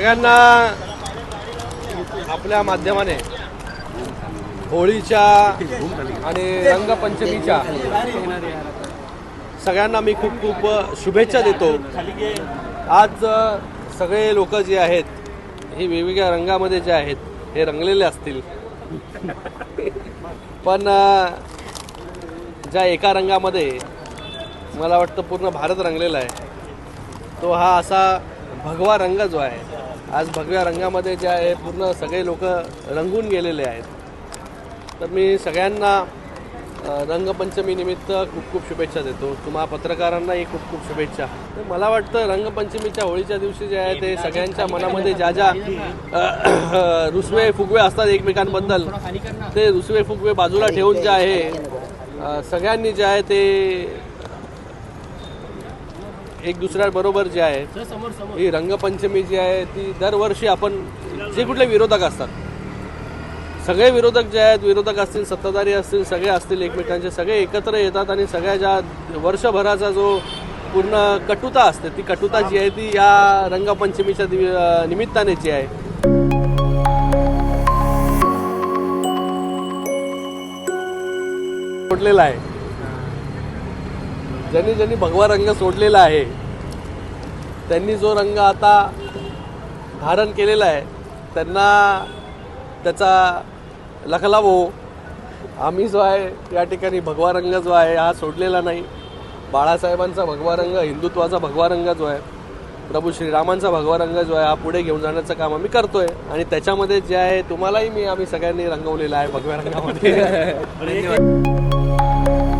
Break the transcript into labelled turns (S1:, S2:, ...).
S1: सगळ्यांना आपल्या माध्यमाने होळीच्या आणि रंगपंचमीच्या सगळ्यांना मी खूप खूप शुभेच्छा देतो. आज सगळे लोक जे आहेत हे वेगवेगळ्या रंगामध्ये जे आहेत हे रंगलेले असतील. पण ज्या एका रंगामध्ये मला वाटतं पूर्ण भारत रंगलेला आहे तो हा असा भगवा रंग जो आहे आज भगव्या रंगामध्ये जे आहे पूर्ण सगळे लोक रंगून गेलेले आहेत. तर मी सगळ्यांना रंगपंचमीनिमित्त खूप खूप शुभेच्छा देतो. तुम्हा पत्रकारांनाही खूप खूप शुभेच्छा. तर मला वाटतं रंगपंचमीच्या होळीच्या दिवशी जे आहे ते सगळ्यांच्या मनामध्ये ज्या ज्या रुसवे फुगवे असतात एकमेकांबद्दल ते रुसवे फुगवे बाजूला ठेवून जे आहे सगळ्यांनी जे आहे ते एक दुसऱ्याबरोबर जे आहे ही रंगपंचमी जी आहे ती दरवर्षी आपण जे कुठले विरोधक असतात सगळे विरोधक जे आहेत विरोधक असतील सत्ताधारी असतील सगळे असतील एकमेकांचे सगळे एकत्र येतात आणि सगळ्या ज्या वर्षभराचा जो पूर्ण कटुता असते ती कटुता जी आहे ती या रंगपंचमीच्या निमित्ताने जी आहे. आहे. ज्यांनी ज्यांनी भगवा रंग सोडलेला आहे त्यांनी जो रंग आता धारण केलेला आहे त्यांना त्याचा लखलाभ हो आम्ही जो आहे या ठिकाणी भगवा रंग जो आहे हा सोडलेला नाही. बाळासाहेबांचा भगवा रंग हिंदुत्वाचा भगवा रंग जो आहे प्रभू श्रीरामांचा भगवा रंग जो आहे हा पुढे घेऊन जाण्याचं काम आम्ही करतोय. आणि त्याच्यामध्ये जे आहे तुम्हालाही मी आम्ही सगळ्यांनी रंगवलेलं आहे भगव्या रंगामध्ये.